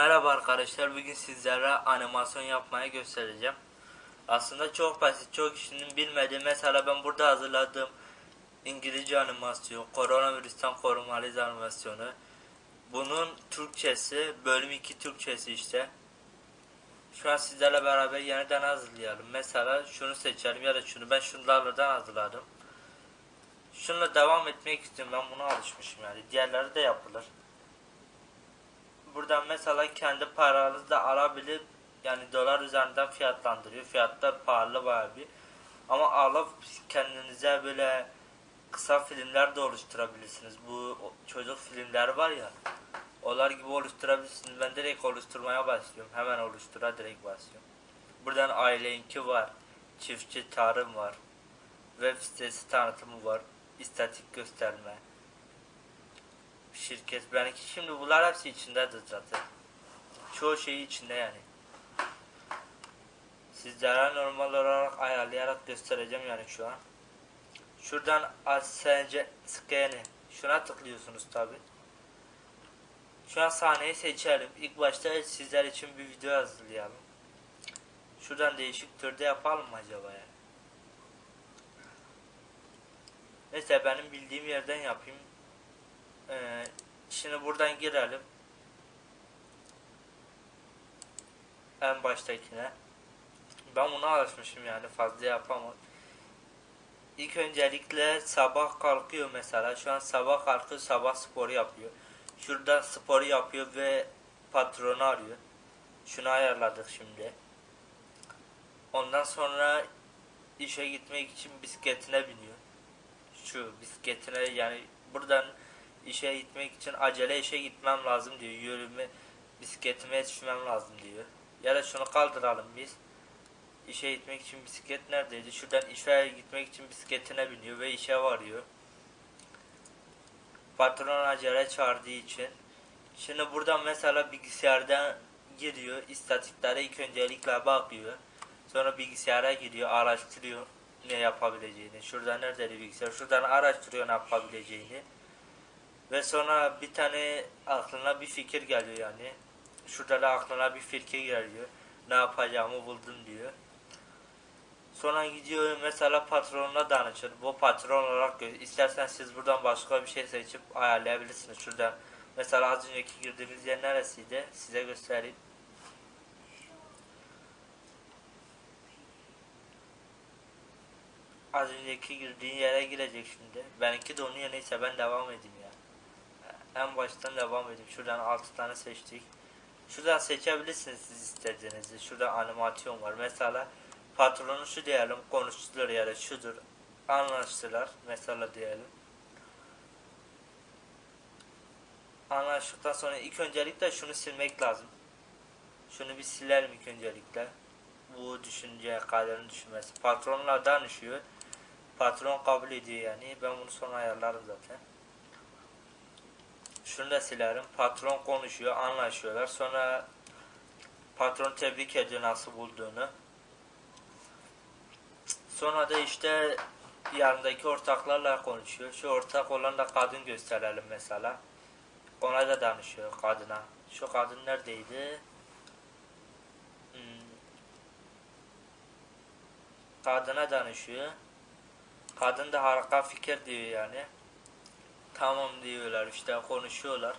Merhaba arkadaşlar bugün sizlere animasyon yapmayı göstereceğim. Aslında çok basit çok kişinin bilmediği mesela ben burada hazırladığım İngilizce animasyon, koronavirüsten korumalıyız animasyonu. Bunun Türkçesi, bölüm 2 Türkçesi işte. Şu an sizlerle beraber yeniden hazırlayalım. Mesela şunu seçelim ya da şunu. Ben şunlardan hazırladım. Şununla devam etmek istiyorum. Ben buna alışmışım yani. Diğerleri de yapılır buradan mesela kendi paranızla alabilip yani dolar üzerinden fiyatlandırıyor. Fiyatlar pahalı bayağı bir. Ama alıp kendinize böyle kısa filmler de oluşturabilirsiniz. Bu çocuk filmleri var ya. Onlar gibi oluşturabilirsiniz. Ben direkt oluşturmaya başlıyorum. Hemen oluştura direkt başlıyorum. Buradan aileinki var. Çiftçi tarım var. Web sitesi tanıtımı var. İstatik gösterme şirket benimki şimdi bunlar hepsi içindedir zaten. Çoğu şeyi içinde yani. Sizlere normal olarak ayarlayarak göstereceğim yani şu an. Şuradan ASC scan'i şuna tıklıyorsunuz tabi. Şu an sahneyi seçelim. İlk başta sizler için bir video hazırlayalım. Şuradan değişik türde yapalım mı acaba ya? Neyse benim bildiğim yerden yapayım. Ee, şimdi buradan girelim. En baştakine. Ben buna alışmışım yani fazla yapamam. İlk öncelikle sabah kalkıyor mesela. Şu an sabah kalkıyor, sabah sporu yapıyor. Şurada sporu yapıyor ve patronu arıyor. Şunu ayarladık şimdi. Ondan sonra işe gitmek için bisikletine biniyor. Şu bisikletine yani buradan işe gitmek için acele işe gitmem lazım diyor. Yürüme, bisikletime yetişmem lazım diyor. Ya da şunu kaldıralım biz. İşe gitmek için bisiklet neredeydi? Şuradan işe gitmek için bisikletine biniyor ve işe varıyor. Patron acele çağırdığı için. Şimdi buradan mesela bilgisayardan giriyor. istatiklere ilk öncelikle bakıyor. Sonra bilgisayara giriyor, araştırıyor ne yapabileceğini. Şurada nerede bilgisayar? Şuradan araştırıyor ne yapabileceğini. Ve sonra bir tane aklına bir fikir geliyor yani. Şurada da aklına bir fikir geliyor. Ne yapacağımı buldum diyor. Sonra gidiyor mesela patronuna danışır. Bu patron olarak istersen siz buradan başka bir şey seçip ayarlayabilirsiniz. Şurada mesela az önceki girdiğimiz yer neresiydi? Size göstereyim. Az önceki girdiğin yere girecek şimdi. Benimki de onun yerine ben devam edeyim en baştan devam edeyim. Şuradan 6 tane seçtik. Şuradan seçebilirsiniz siz istediğinizi. Şurada animasyon var. Mesela patronu şu diyelim konuştular ya da şudur. Anlaştılar. Mesela diyelim. Anlaştıktan sonra ilk öncelikle şunu silmek lazım. Şunu bir silelim ilk öncelikle. Bu düşünce kaderin düşünmesi. Patronla danışıyor. Patron kabul ediyor yani. Ben bunu sonra ayarlarım zaten. Şunu da silerim. Patron konuşuyor, anlaşıyorlar. Sonra patron tebrik ediyor nasıl bulduğunu. Sonra da işte yanındaki ortaklarla konuşuyor. Şu ortak olan da kadın gösterelim mesela. Ona da danışıyor kadına. Şu kadın neredeydi? Hmm. Kadına danışıyor. Kadın da harika fikir diyor yani. Tamam diyorlar işte konuşuyorlar.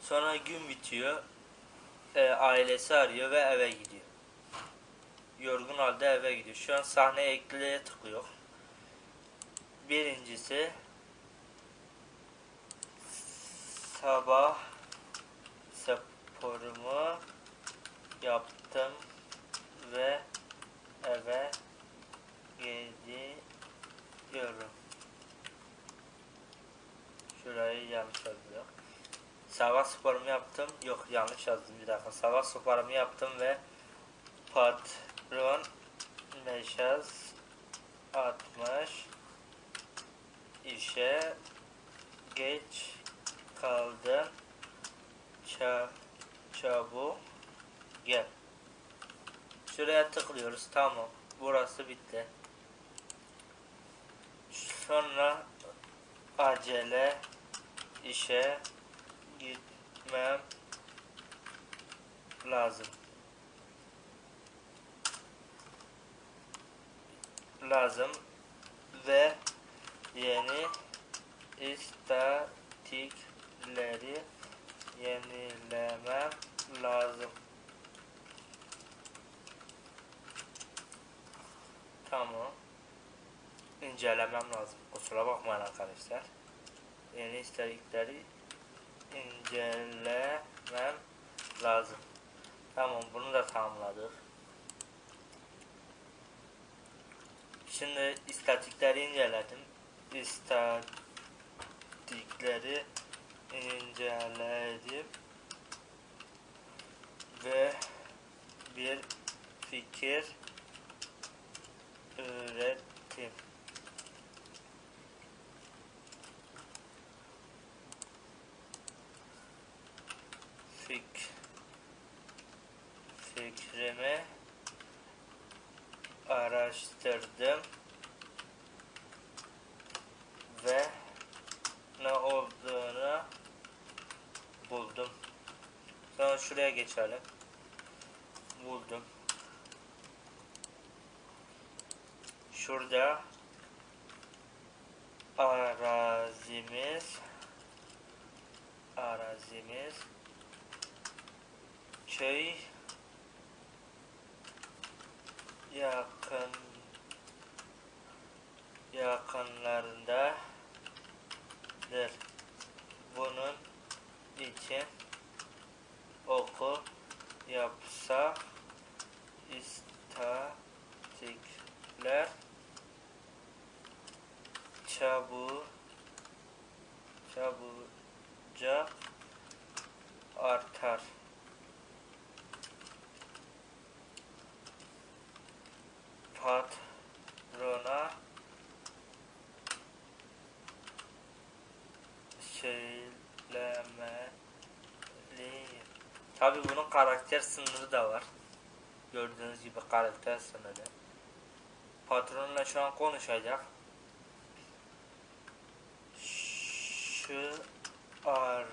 Sonra gün bitiyor. E, ailesi arıyor ve eve gidiyor. Yorgun halde eve gidiyor. Şu an sahne ekleye tıklıyor. Birincisi sabah sporumu yaptım ve eve gidiyorum. Şurayı yanlış yazdım. Sabah sporumu yaptım. Yok yanlış yazdım. Bir dakika. Sabah sporumu yaptım ve patron meşaz atmış. İşe geç kaldın Ça çabuk gel. Şuraya tıklıyoruz. Tamam. Burası bitti. Sonra acele işe gitmem lazım. Lazım ve yeni istatikleri yenilemem lazım. Tamam. İncelemem lazım. Kusura bakmayın arkadaşlar. Yeni istekleri incelemem lazım. Tamam bunu da tamamladık. Şimdi istatikleri inceledim. İstatikleri inceledim ve bir fikir ürettim. Fik fikrimi araştırdım ve ne olduğunu buldum. Şuraya geçelim. Buldum. Şurada arazimiz arazimiz köy yakın yakınlarındadır. Bunun için okul yapsa istatikler çabu çabucak artar. Patrona Tabi bunun karakter sınırı da var. Gördüğünüz gibi karakter sınırı. Patronla şu an konuşacak. Şu arazimiz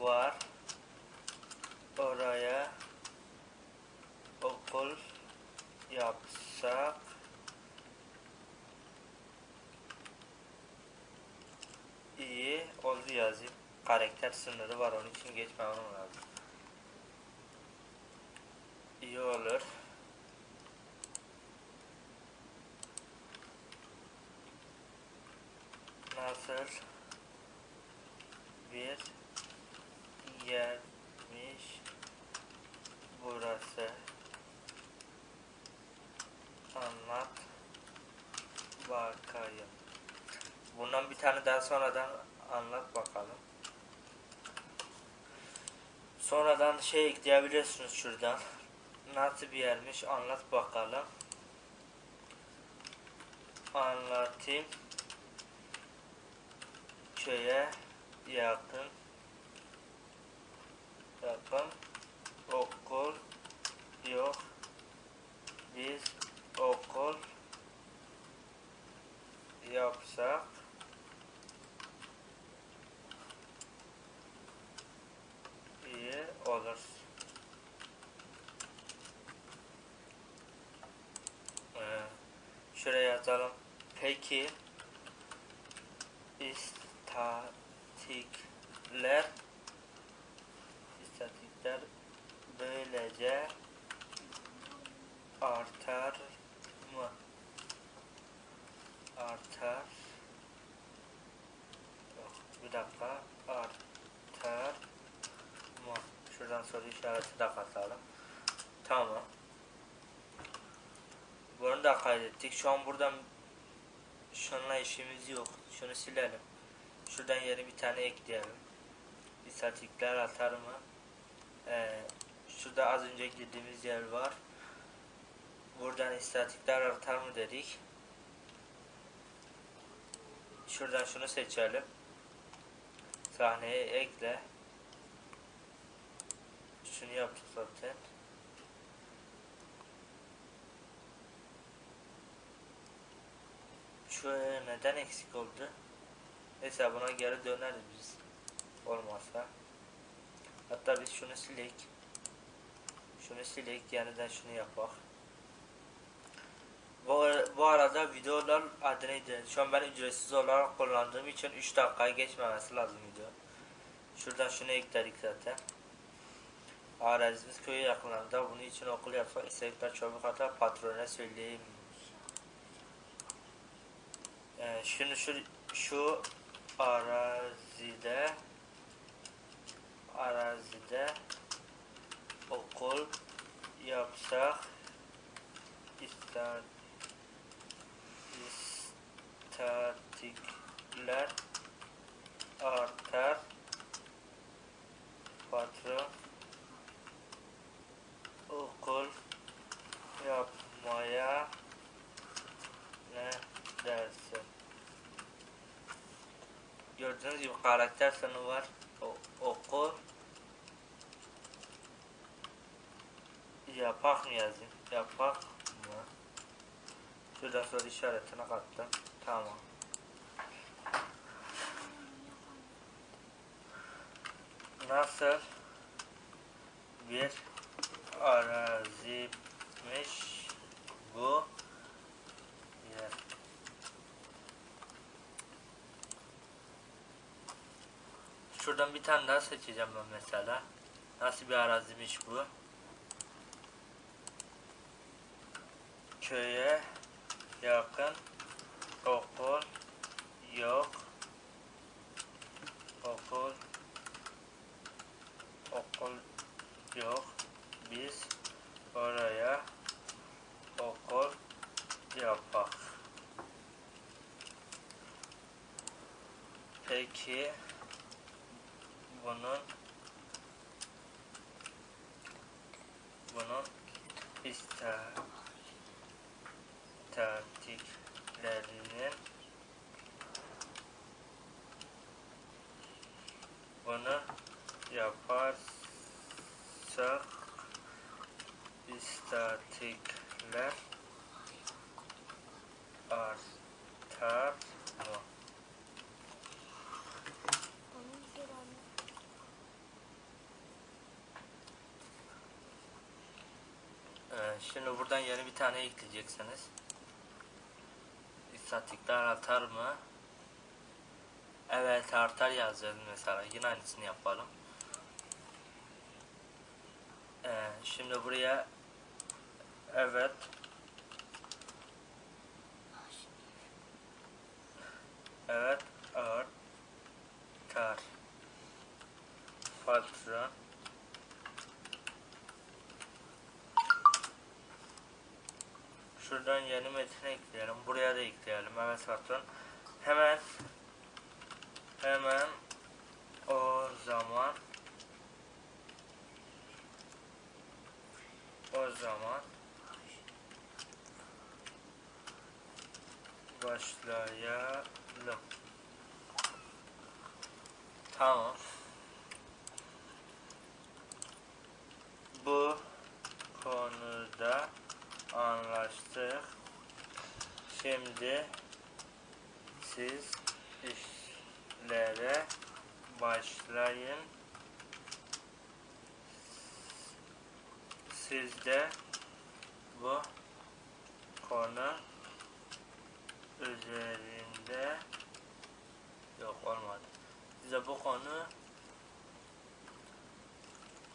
var. Oraya okul yapsak iyi oldu yazayım. Karakter sınırı var onun için geçmemem lazım. İyi olur. Nasıl bir yermiş burası? Anlat bakayım. Bundan bir tane daha sonradan anlat bakalım. Sonradan şey ekleyebilirsiniz şuradan. Nasıl bir yermiş anlat bakalım. Anlatayım. Köye yakın yakın okul yok. Biz okul yapsak iyi olur. Ee, şuraya yazalım. Peki istatikler istatikler böylece artar mı? Artar. Yok, bir dakika. Artar mı? Şuradan soru işareti de katalım. Tamam. Bunu da kaydettik. Şu an buradan şununla işimiz yok. Şunu silelim. Şuradan yeni bir tane ekleyelim. İstatikler atar mı? Ee, şurada az önce girdiğimiz yer var. Buradan istatikler artar mı dedik. Şuradan şunu seçelim. Sahneye ekle. Şunu yaptık zaten. Şu neden eksik oldu? Neyse buna geri döneriz biz. Olmazsa. Hatta biz şunu silek. Şunu silek yeniden şunu yapak. Bu, bu arada videolar adı neydi? Şu an ben ücretsiz olarak kullandığım için 3 dakikaya geçmemesi lazım video. Şuradan şunu ekledik zaten. Arazimiz köye yakınlarında. Bunun için okul yapsak istekler çabuk hatta patrona söyleyeyim. Şunu şu, şu arazide arazide okul yapsak ister istatikler artar patron okul yapmaya ne dersin? Gördüğünüz gibi karakter sınıfı var. O, okul yapak mı yazayım? Yapak mı? Şuradan soru işaretine kattım. Tamam. Nasıl bir araziymiş bu yer? Şuradan bir tane daha seçeceğim ben mesela. Nasıl bir araziymiş bu? Köye yakın okul yok. Okul okul yok. Biz oraya okul yapak. Peki bunun bunun istatiklerinin bunu yaparsak istatikler artar mı? Onun bir anne. Ee, şimdi buradan yeni bir tane ekleyeceksiniz. İstatikler artar mı? Evet artar yazacağız mesela. Yine aynısını yapalım. Ee, şimdi buraya evet artar patron Şuradan yeni metin ekleyelim. Buraya da ekleyelim. Evet patron. Hemen hemen o zaman o zaman başlayalım. Tamam. Bu konuda anlaştık. Şimdi siz işlere başlayın. Siz de bu konu üzerinde yok olmadı. Size bu konu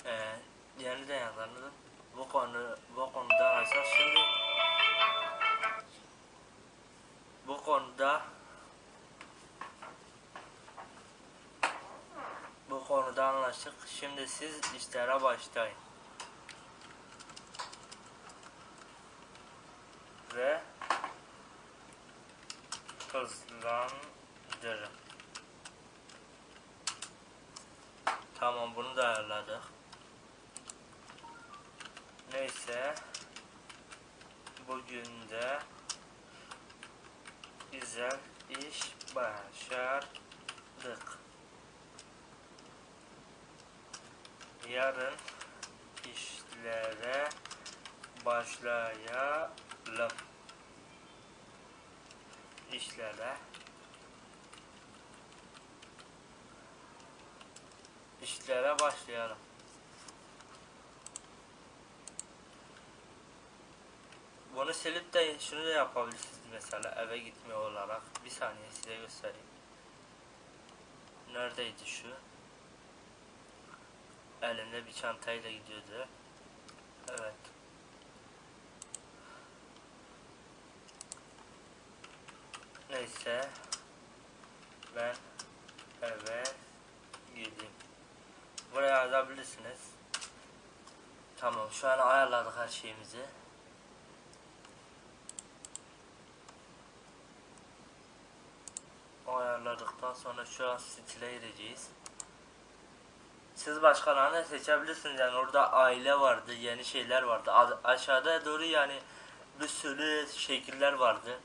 e, yeniden yazarım. Bu konu bu konuda arkadaşlar şimdi bu konuda bu konuda anlaştık. Şimdi siz işlere başlayın. Ve hızlandırın. Tamam bunu da ayarladık. Neyse bugün de güzel iş başardık. Yarın işlere başlayalım. İşlere işlere başlayalım. Bunu silip de şunu da yapabilirsiniz mesela eve gitme olarak. Bir saniye size göstereyim. Neredeydi şu? Elimde bir çantayla gidiyordu. Evet. Neyse. Ben eve gideyim. Buraya yazabilirsiniz. Tamam şu an ayarladık her şeyimizi. Sonra şu an stile gireceğiz. Siz başkalarını seçebilirsiniz yani orada aile vardı, yeni şeyler vardı. A- aşağıda doğru yani bir sürü şekiller vardı.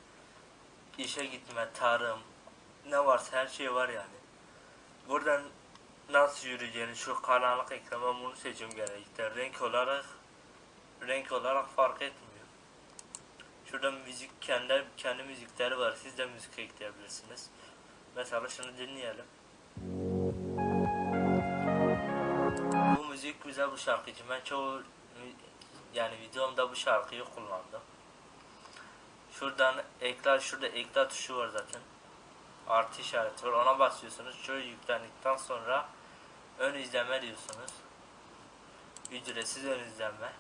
İşe gitme, tarım, ne varsa her şey var yani. Buradan nasıl yürüyeceğini şu karanlık ekran ben bunu seçim gerekti. Renk olarak renk olarak fark etmiyor. Şurada müzik kendi kendi müzikleri var. Siz de müzik ekleyebilirsiniz. Mesela şunu dinleyelim. Bu müzik güzel bu şarkı için. Ben çoğu yani videomda bu şarkıyı kullandım. Şuradan ekran şurada ekran tuşu var zaten. Artı işareti var. Ona basıyorsunuz. Şöyle yüklendikten sonra ön izleme diyorsunuz. Ücretsiz ön izleme.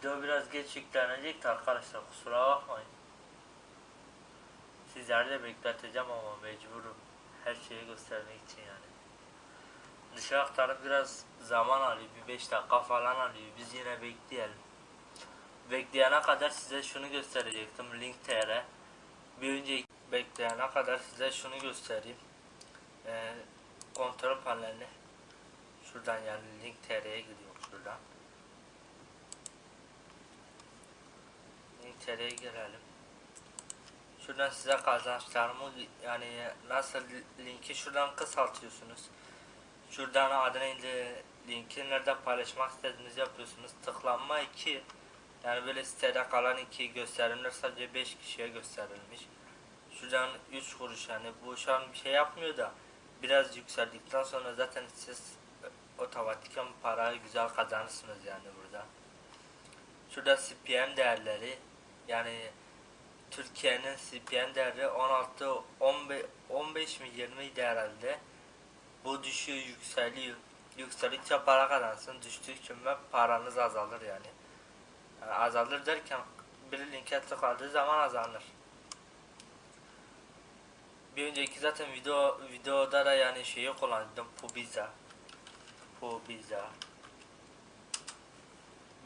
Video biraz geç yüklenecekti arkadaşlar kusura bakmayın. Sizleri de bekleteceğim ama mecburum. Her şeyi göstermek için yani. Dışa aktarıp biraz zaman alıyor. Bir 5 dakika falan alıyor. Biz yine bekleyelim. Bekleyene kadar size şunu gösterecektim. Link TR. Bir önce bekleyene kadar size şunu göstereyim. Ee, kontrol panelini. Şuradan yani Link TR'ye gidiyor şuradan. TR'ye girelim. Şuradan size kazançlarımı yani nasıl linki şuradan kısaltıyorsunuz. Şuradan adına indi linki nerede paylaşmak istediğinizi yapıyorsunuz. Tıklanma 2 yani böyle sitede kalan iki gösterimler sadece 5 kişiye gösterilmiş. Şuradan 3 kuruş yani bu şu an bir şey yapmıyor da biraz yükseldikten sonra zaten siz otomatiken para güzel kazanırsınız yani burada. Şurada CPM değerleri yani Türkiye'nin CPM değeri 16 15 15 mi 20 idi herhalde. Bu düşüyor yükseliyor. Yükseldikçe para kazansın. Düştükçe paranız azalır yani. yani azalır derken bir linke tıkladığı zaman azalır. Bir önceki zaten video videoda da yani şeyi kullandım. Pubiza. Pubiza.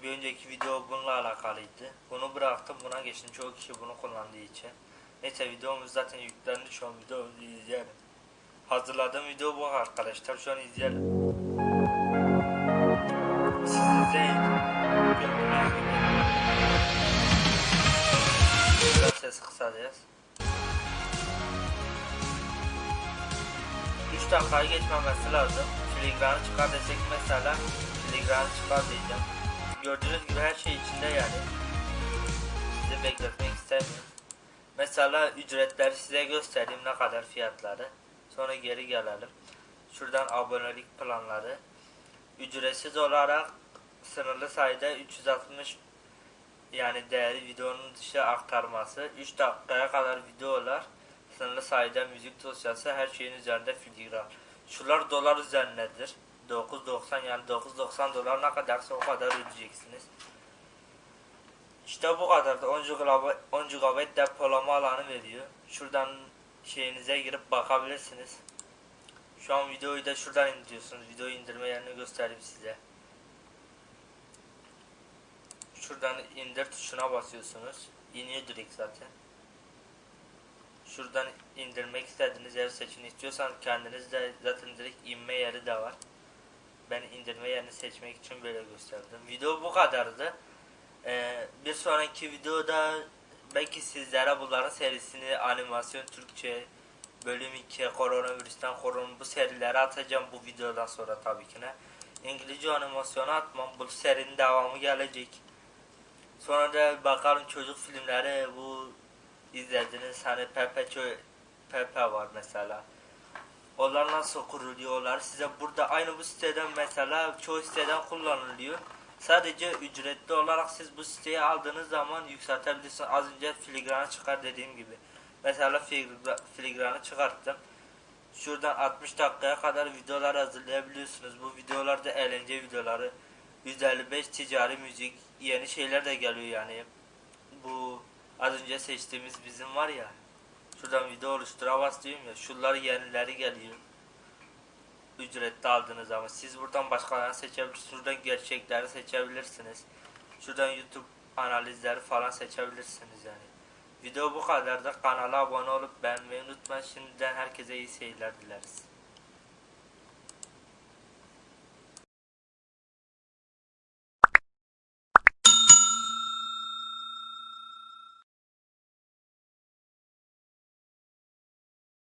Bir önceki video bununla alakalıydı. Bunu bıraktım buna geçtim. Çoğu kişi bunu kullandığı için. Neyse videomuz zaten yüklendi şu an videomuzu izleyelim. Hazırladığım video bu arkadaşlar. Şu an izleyelim. Siz izleyin. Biraz sesi kısacağız. 3 dakikayı geçmemesi lazım. Filigranı çıkar desek mesela filigranı çıkar diyeceğim. Gördüğünüz gibi her şey içinde yani. Sizi bekletmek istemiyorum. Mesela ücretleri size göstereyim ne kadar fiyatları. Sonra geri gelelim. Şuradan abonelik planları. Ücretsiz olarak sınırlı sayıda 360 yani değerli videonun dışı aktarması. 3 dakikaya kadar videolar. Sınırlı sayıda müzik dosyası her şeyin üzerinde filigran. Şular dolar üzerindedir. 9.90 yani 9.90 dolar ne kadarsa o kadar ödeyeceksiniz. İşte bu kadar da 10 GB, 10 GB depolama alanı veriyor. Şuradan şeyinize girip bakabilirsiniz. Şu an videoyu da şuradan indiriyorsunuz. Video indirme yerini göstereyim size. Şuradan indir tuşuna basıyorsunuz. İniyor direkt zaten. Şuradan indirmek istediğiniz yer seçin. İstiyorsan kendiniz de zaten direkt inme yeri de var. Ben indirme yerini seçmek için böyle gösterdim. Video bu kadardı. Ee, bir sonraki videoda belki sizlere bunların serisini animasyon Türkçe bölüm 2 koronavirüsten korun bu serileri atacağım bu videodan sonra tabii ki ne. İngilizce animasyonu atmam. Bu serinin devamı gelecek. Sonra da bakarım çocuk filmleri bu izlediniz hani Pepe Pepe var mesela. Onlar nasıl kuruluyor? Onlar size burada aynı bu siteden mesela çoğu siteden kullanılıyor. Sadece ücretli olarak siz bu siteyi aldığınız zaman yükseltebilirsiniz. Az önce filigrana çıkar dediğim gibi. Mesela filigra- filigranı çıkarttım. Şuradan 60 dakikaya kadar videolar hazırlayabiliyorsunuz. Bu videolarda eğlence videoları, 155 ticari müzik, yeni şeyler de geliyor yani. Bu az önce seçtiğimiz bizim var ya. Şuradan video oluştura bas diyorum ya. Şunlar yenileri geliyor. Ücretli aldığınız zaman. Siz buradan başkalarını seçebilirsiniz. Şuradan gerçekleri seçebilirsiniz. Şuradan YouTube analizleri falan seçebilirsiniz yani. Video bu kadar da kanala abone olup beğenmeyi unutmayın. Şimdiden herkese iyi seyirler dileriz.